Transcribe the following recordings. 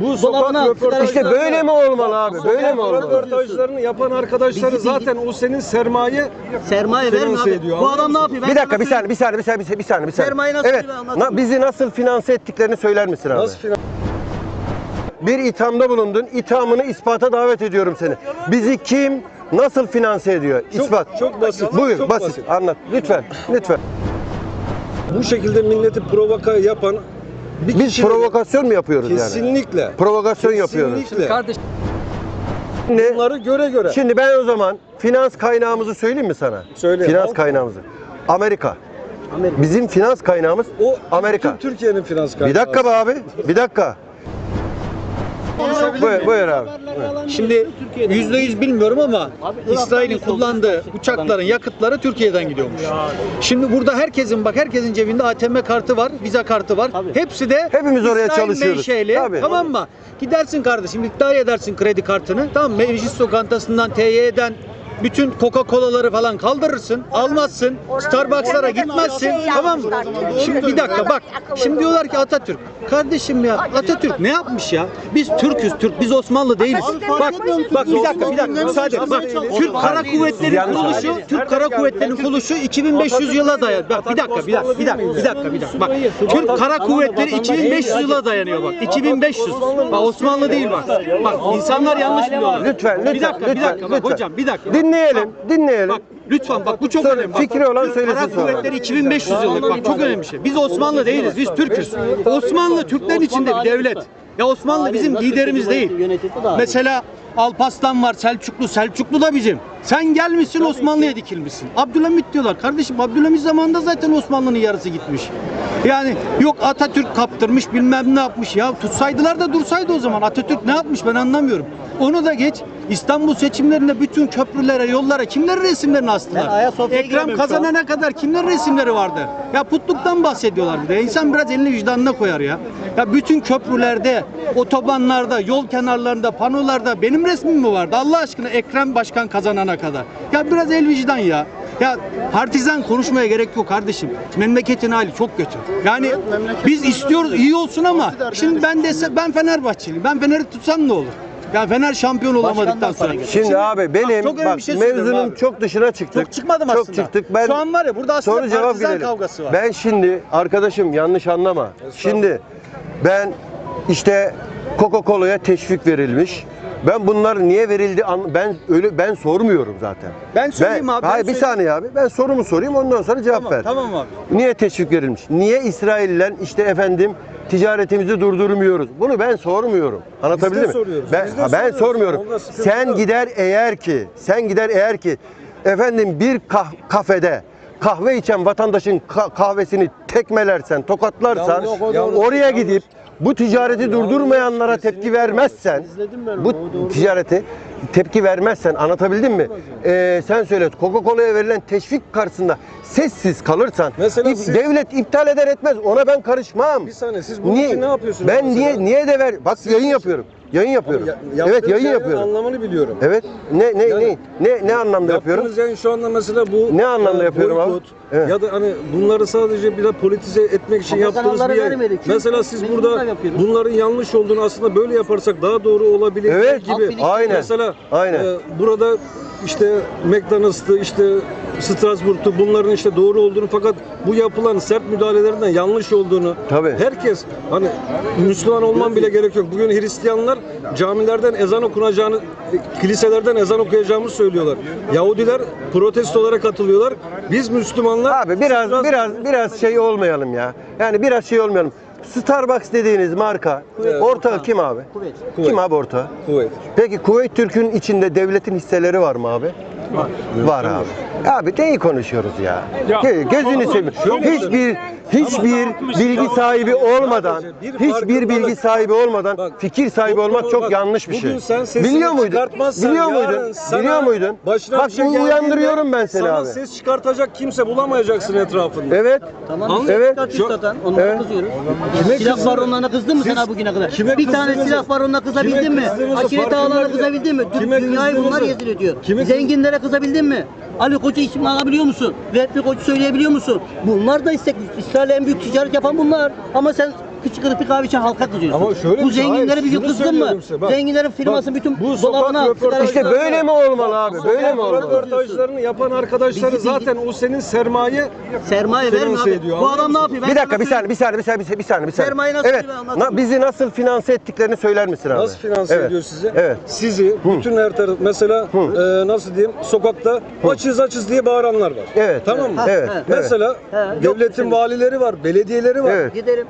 Bu sokak röportajı- İşte böyle mi olmalı abi? Böyle mi olmalı? Röportajlarını yapan arkadaşları zaten o senin sermaye sermaye verme Finanse abi. ediyor, Bu adam ne yapıyor? Ben Bir dakika bir saniye bir saniye bir saniye bir saniye bir saniye. Sermaye nasıl evet. Na- bizi nasıl finanse ettiklerini söyler misin abi? nasıl finan- Bir ithamda bulundun. İthamını ispata davet ediyorum seni. Bizi kim nasıl finanse ediyor? İspat. çok basit, Buyur çok basit. basit. Anlat lütfen. Lütfen. bu şekilde milleti provoka yapan bir Biz kişi provokasyon mu yapıyoruz yani? kesinlikle Provokasyon yapıyoruz. kesinlikle Şimdi, bunları göre göre şimdi ben o zaman finans kaynağımızı söyleyeyim mi sana? Söyle. Finans Al. kaynağımızı. Amerika. Amerika. Bizim finans kaynağımız o Amerika. Türkiye'nin finans kaynağı. Bir dakika be abi. Bir dakika. Buyur, buyur abi. Şimdi yüzde yüz bilmiyorum ama İsrail'in kullandığı uçakların yakıtları Türkiye'den gidiyormuş. Şimdi burada herkesin bak herkesin cebinde ATM kartı var, vize kartı var. Hepsi de Hepimiz oraya İsrail çalışıyoruz. menşeli, Tabii. Tamam mı? Gidersin kardeşim iddia edersin kredi kartını. Tamam mı? Meclis lokantasından TY'den bütün Coca-Cola'ları falan kaldırırsın, almazsın, Starbucks'lara gitmezsin, tamam mı? Şimdi bir dakika bak, şimdi diyorlar ki Atatürk. Kardeşim ya Atatürk ne yapmış ya? Biz Türk'üz, Türk, biz Osmanlı değiliz. Bak, bak bir dakika, bir dakika, müsaade. Bak, Türk Kara Kuvvetleri'nin kuruluşu, Türk Kara Kuvvetleri'nin kuruluşu 2500 yıla dayanıyor. Bak bir dakika, bir dakika, bir dakika, bir dakika, bir dakika. Bak, Türk Kara Kuvvetleri 2500 yıla dayanıyor bak. 2500. Bak Osmanlı değil bak. Bak insanlar yanlış biliyorlar. Lütfen, lütfen, Bir dakika, bir dakika. Bak hocam, bir dakika. Dinleyelim, dinleyelim. Bak lütfen bak bu çok Söyle, önemli. Bak, fikri olan Türk söylesin Kara sonra. Kuvvetleri 2500 yıllık bak çok önemli bir şey. Biz Osmanlı değiliz, biz Türk'üz. Osmanlı Türklerin içinde bir devlet. Ya Osmanlı bizim liderimiz değil. Mesela Alparslan var, Selçuklu, Selçuklu da bizim. Sen gelmişsin Osmanlı'ya dikilmişsin. Abdülhamit diyorlar. Kardeşim Abdülhamit zamanında zaten Osmanlı'nın yarısı gitmiş. Yani yok Atatürk kaptırmış bilmem ne yapmış ya. Tutsaydılar da dursaydı o zaman. Atatürk ne yapmış ben anlamıyorum. Onu da geç. İstanbul seçimlerinde bütün köprülere, yollara kimlerin resimlerini astılar? Ekrem kazanana kadar kimlerin resimleri vardı? Ya putluktan bahsediyorlar bir de. İnsan biraz elini vicdanına koyar ya. Ya bütün köprülerde, otobanlarda, yol kenarlarında, panolarda benim resmim mi vardı? Allah aşkına Ekrem Başkan kazanana kadar. Ya biraz el vicdan ya. Ya partizan konuşmaya gerek yok kardeşim. Memleketin hali çok kötü. Yani biz istiyoruz iyi olsun ama şimdi ben dese ben Fenerbahçeliyim. Ben Fener'i tutsam ne olur? Ya Fener şampiyon olamadıktan sonra. Şimdi abi benim çok bak şey mevzunun abi. çok dışına çıktık. Çok çıkmadım Çok aslında. çıktık. Ben Şu an var ya burada aslında soru cevap partizan girelim. kavgası var. Ben şimdi arkadaşım yanlış anlama. Şimdi ben işte Coca-Cola'ya teşvik verilmiş. Ben bunlar niye verildi an- ben öyle ben sormuyorum zaten. Ben söyleyeyim abi, ben Hayır bir söyleyeyim. saniye abi. Ben sorumu sorayım ondan sonra cevap Tamam, ver. tamam abi. Niye teşvik verilmiş? Niye İsrailler işte efendim ticaretimizi durdurmuyoruz? Bunu ben sormuyorum. Anlatabildim mi? soruyoruz, Ben, biz de ha, ben soruyoruz. sormuyorum. Onda sıkıntı Sen yok. gider eğer ki, sen gider eğer ki efendim bir kah- kafede kahve içen vatandaşın ka- kahvesini tekmelersen, tokatlarsan, Ya yok, o doğru. oraya Yanlış. gidip bu ticareti durdurmayanlara tepki vermezsen, bu ticareti tepki vermezsen anlatabildim mi? Ee, sen söyle Coca-Cola'ya verilen teşvik karşısında sessiz kalırsan Mesela ip- siz- devlet iptal eder etmez ona ben karışmam. Bir saniye, siz bunun için ne yapıyorsunuz Ben mesela? niye niye de ver? Bak yayın yapıyorum. Yayın yapıyorum. Ya- evet yayın yapıyorum. anlamını biliyorum. Evet. Ne ne Yani- ne ne ne anlamda yapıyorum? Yaptığınız yayın şu anda mesela bu Ne anlamda e, yapıyorum abi? boykot Evet. Ya da hani bunları sadece bir politize etmek için Ama yaptığınız bir yayın. Mesela siz burada bunların yanlış olduğunu aslında böyle yaparsak daha doğru olabilir Evet, gibi. aynen. Mesela Aynen. e, burada işte McDonald's'tı işte Strasbourg'tu bunların işte doğru olduğunu fakat bu yapılan sert müdahalelerinden yanlış olduğunu Tabii. herkes hani Müslüman olman bile gerek yok. Bugün Hristiyanlar camilerden ezan okunacağını, kiliselerden ezan okuyacağımızı söylüyorlar. Yahudiler protestolara katılıyorlar. Biz Müslümanlar Abi biraz Strasbourg- biraz biraz şey olmayalım ya. Yani biraz şey olmayalım. Starbucks dediğiniz marka Evet. ortağı kim abi? Kuvvet. Kim abi ortağı? Kuveyt. Peki Kuveyt Türk'ün içinde devletin hisseleri var mı abi? Var. Var abi. Abi neyi konuşuyoruz ya? Ge- Gözünü seveyim. Hiçbir hiçbir bilgi sahibi olmadan, Bir hiçbir bilgi sahibi olmadan fikir sahibi olmak çok yanlış bir şey. Biliyor muydun? Biliyor muydun? sana Biliyor muydun? Bak şey uyandırıyorum ben seni sana abi. ses çıkartacak kimse bulamayacaksın etrafında. Evet. Tamam. Evet. Şu- zaten. Onlara Evet. kızıyoruz. Kime silah kızdınız? baronlarına kızdın mı ha bugüne kadar? kime bir tane silah baronuna kızabildin Kime mi? ağalarına değil. kızabildin mi? Dünyayı bunlar rezil ediyor. Zenginlere kızabildin mi? Ali Koç'u ismini alabiliyor musun? Vehbi Koç'u söyleyebiliyor musun? Bunlar da istek. İsrail'le en büyük ticaret yapan bunlar. Ama sen kıçkırık bir kahve için halka kızıyorsun. Ama şöyle Bu bir şey, zenginleri hayır, bir şunu kızdın mı? söylüyorum size, bak. Zenginlerin firmasının Bak, bütün bu sokak dolabına röportajı- İşte böyle mi olmalı abi? Böyle mi olmalı? Röportajlarını yapan arkadaşları Bizi- zaten o senin sermaye Sermaye verme Finanse abi. ediyor, Bu adam ne yapıyor? Ben Bir dakika sana bir saniye bir saniye bir saniye bir saniye bir saniye. Sermaye nasıl evet. bir. Na- bizi nasıl finanse ettiklerini söyler misin abi? Nasıl finanse Evet. ediyor sizi? Evet. Sizi bütün her taraf mesela e, nasıl diyeyim sokakta açız açız diye bağıranlar var. Evet. Tamam mı? Evet. Evet. Mesela yok devletin valileri var, belediyeleri var. Evet. Gidelim.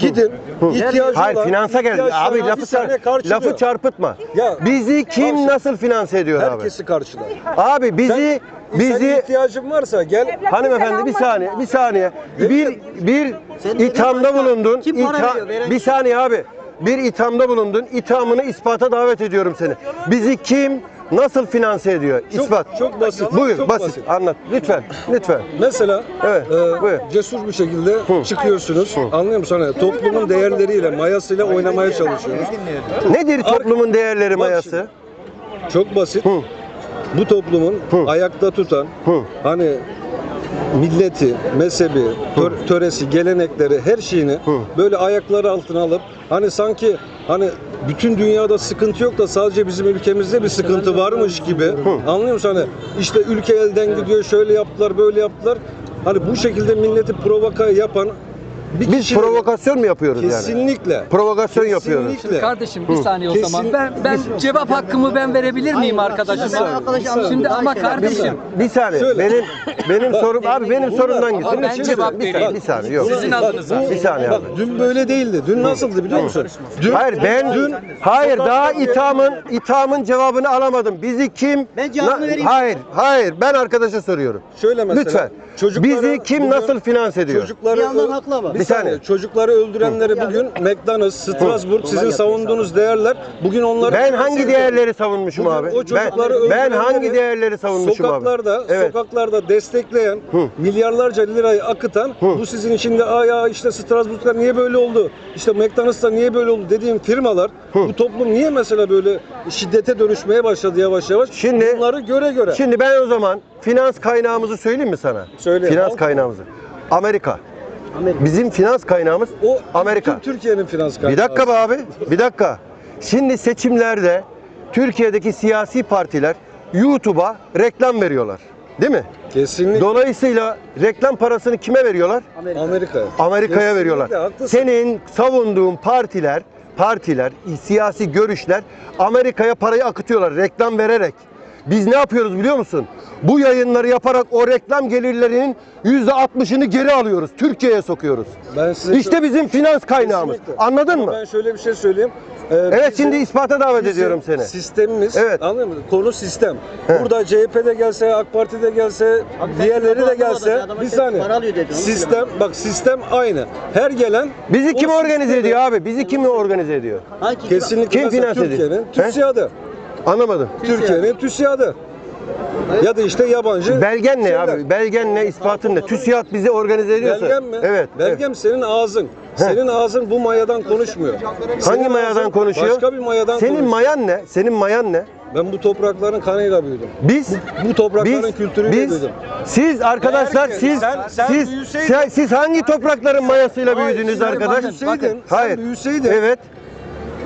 Gidin. ihtiyacı Hayır olan, finansa geldi. Abi bir lafı, saniye çar- karşılıyor. lafı çarpıtma. Ya, bizi kim karşı- nasıl finanse ediyor abi? Herkesi karşılar. Abi bizi Sen, bizi ihtiyacın varsa gel hanımefendi bir saniye bir saniye bir bir ithamda bulundun. Kim para İtha- veriyor? Veren bir kim? saniye abi. Bir ithamda bulundun. İthamını ispata davet ediyorum seni. Bizi kim nasıl finanse ediyor? Çok- İspat. çok basit, Buyur çok basit. basit. Anlat. Lütfen. Lütfen. mesela Evet, e, buyur. cesur bir şekilde çıkıyorsunuz. Anlıyor musun? Hani toplumun değerleriyle, mayasıyla oynamaya çalışıyoruz. Nedir toplumun değerleri mayası? Çok basit. Hı. Bu toplumun Hı. ayakta tutan Hı. hani milleti, mezhebi, tör- töresi, gelenekleri, her şeyini Hı. böyle ayakları altına alıp hani sanki hani bütün dünyada sıkıntı yok da sadece bizim ülkemizde bir sıkıntı varmış gibi. Anlıyor musun? Hani işte ülke elden gidiyor, şöyle yaptılar, böyle yaptılar. Hani bu şekilde milleti provoka yapan bir Biz kişinin provokasyon mu yapıyoruz yani? kesinlikle Provokasyon yapıyoruz. kesinlikle Kardeşim bir saniye o Kesin- zaman. Ben ben cevap hakkımı ben verebilir miyim Hayır, arkadaşıma? şimdi ben arkadaşı anladım. Şimdi ama kardeşim Bir saniye. Şöyle. Benim benim sorum abi benim Bunlar- sorumdan gitsin. ben Lütfen. cevap bir saniye, vereyim. bir saniye yok. Sizin adınıza. Bir saniye Bak abi. dün böyle değildi. Dün nasıldı biliyor musun? Dün, Hayır ben dün hayır daha ithamın ithamın cevabını alamadım. Bizi kim Ben cevabını vereyim. Hayır, hayır. Ben arkadaşa soruyorum. Şöyle mesela. Lütfen. çocukları Bizi kim bugün- nasıl finanse ediyor? Çocukları Bir yandan haklı ama. Bir, Bir saniye. saniye. Çocukları öldürenleri bugün McDonald's, Strasbourg sizin savunduğunuz değerler. Bugün onları Ben hangi değerleri savunmuşum Bugün abi? o çocukları Ben, ben öldürenleri hangi değerleri savunmuşum sokaklarda, abi? Evet. sokaklarda destekleyen, milyarlarca lirayı akıtan, bu sizin içinde aa ya işte Strasbourg'da niye böyle oldu? İşte McDonald's'ta niye böyle oldu dediğim firmalar bu toplum niye mesela böyle şiddete dönüşmeye başladı yavaş yavaş? Şimdi- bunları göre göre. Şimdi ben o zaman finans kaynağımızı söyleyeyim mi sana? Söyle. Finans Al. kaynağımızı. Amerika. Amerika. Bizim finans kaynağımız o Amerika. Türkiye'nin finans kaynağı. Bir dakika be abi. Bir dakika. Şimdi seçimlerde Türkiye'deki siyasi partiler YouTube'a reklam veriyorlar. Değil mi? Kesinlikle Dolayısıyla reklam parasını kime veriyorlar? Amerika'ya. Amerika'ya Kesinlikle veriyorlar. haklısın. Senin savunduğun partiler, partiler, siyasi görüşler Amerika'ya parayı akıtıyorlar reklam vererek. Biz ne yapıyoruz biliyor musun? Bu yayınları yaparak o reklam gelirlerinin %60'ını geri alıyoruz. Türkiye'ye sokuyoruz. Ben size İşte bizim finans kaynağımız. Kesinlikle. Anladın Ama mı? Ben şöyle bir şey söyleyeyim. Ee, Evet bizim- şimdi ispata davet bizim ediyorum seni. Sistemimiz, Evet. anladın mı? Konu sistem. He. Burada CHP de gelse, AK Parti de gelse, diğerleri de gelse, bir saniye. para alıyor dedi, Sistem, bak sistem aynı. Her gelen Bizi kim organize ediyor abi? Bizi kim organize ediyor? Hangi Kesinlikle Kim finanse ediyor? Türkiye'nin? TÜSİAD'ı. Anlamadım. Türkiye'nin TÜSİAD'ı. Ya da işte yabancı. Belgen ne şeyler. abi? Belgen ne? İspatın ne? TÜSİAD bizi organize ediyorsa. Belgem mi? Evet. Belgem senin ağzın. Senin ağzın bu mayadan konuşmuyor. Hangi Senin mayadan ağzın konuşuyor? Başka bir mayadan Senin konuşuyor. mayan ne? Senin mayan ne? Ben bu toprakların kanıyla büyüdüm. Biz Bu toprakların biz, kültürüyle biz, büyüdüm. siz arkadaşlar Eğer ki siz sen- sen siz, sen- siz hangi toprakların mayasıyla Hayır, büyüdünüz sen arkadaş? büyüseydin, sen Hayır. büyüseydin. Evet.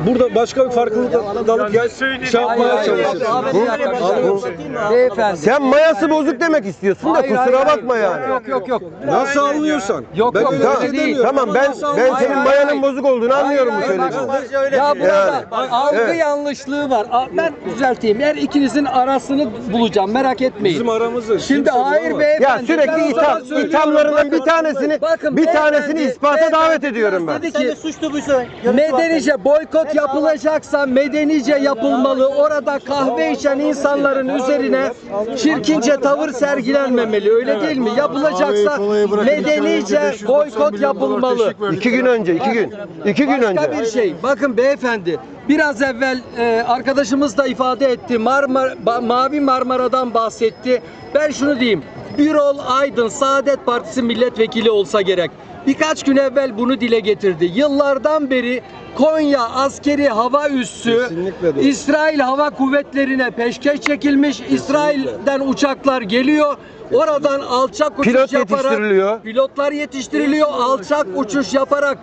Burada başka bir farklılık dalıp gel, şey yapmaya Hayır, hayır? Beyefendi. Sen mayası bozuk demek istiyorsun da Hayır, hayır, kusura hayır. bakma yani. Yok yok yok. Nasıl anlıyorsan? Yok, ben yok, öyle Tamam, şey değil. demiyorum. tamam ben Nasıl ben anlıyorsan? Hayır, senin hayır, mayanın hayır. bozuk olduğunu anlıyorum bu Hayır, hayır, söylediğin. Ya burada algı Evet. yanlışlığı var. A- Ben düzelteyim. Eğer ikinizin arasını bulacağım. Merak etmeyin. Bizim aramızı. Şimdi hayır beyefendi. Ya ben sürekli o itham, zaman söylüyorum. ithamlarından bir tanesini bakın bir beyefendi, tanesini ispata beyefendi davet ediyorum ben. Dedi Sen de ki suçlu buysa. Medenice boykot yapılacaksa medenice yapılmalı. Orada kahve içen insanların üzerine çirkince tavır sergilenmemeli. Öyle değil mi? Yapılacaksa medenice boykot yapılmalı. İki gün önce, iki gün. iki gün Başka önce. bir şey. Bakın beyefendi. Biraz evvel e, arkadaşımız da ifade etti. Marmar, Ba- Mavi Marmara'dan bahsetti. Ben şunu diyeyim. Birol Aydın Saadet Partisi milletvekili olsa gerek. Birkaç gün evvel bunu dile getirdi. Yıllardan beri Konya askeri hava üssü Kesinlikle. İsrail Hava Kuvvetleri'ne peşkeş çekilmiş. İsrail'den uçaklar geliyor. Oradan alçak uçuş Pilot yaparak yetiştiriliyor. pilotlar yetiştiriliyor. Alçak uçuş yaparak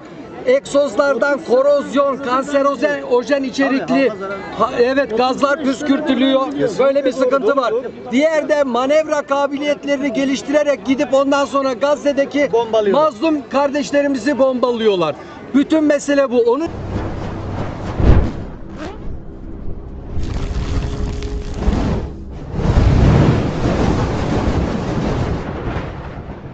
egzozlardan korozyon, kanserojen ojen içerikli ha- evet gazlar püskürtülüyor. Böyle bir sıkıntı var. Diğer de manevra kabiliyetlerini geliştirerek gidip ondan sonra Gazze'deki mazlum kardeşlerimizi bombalıyorlar. Bütün mesele bu. Onu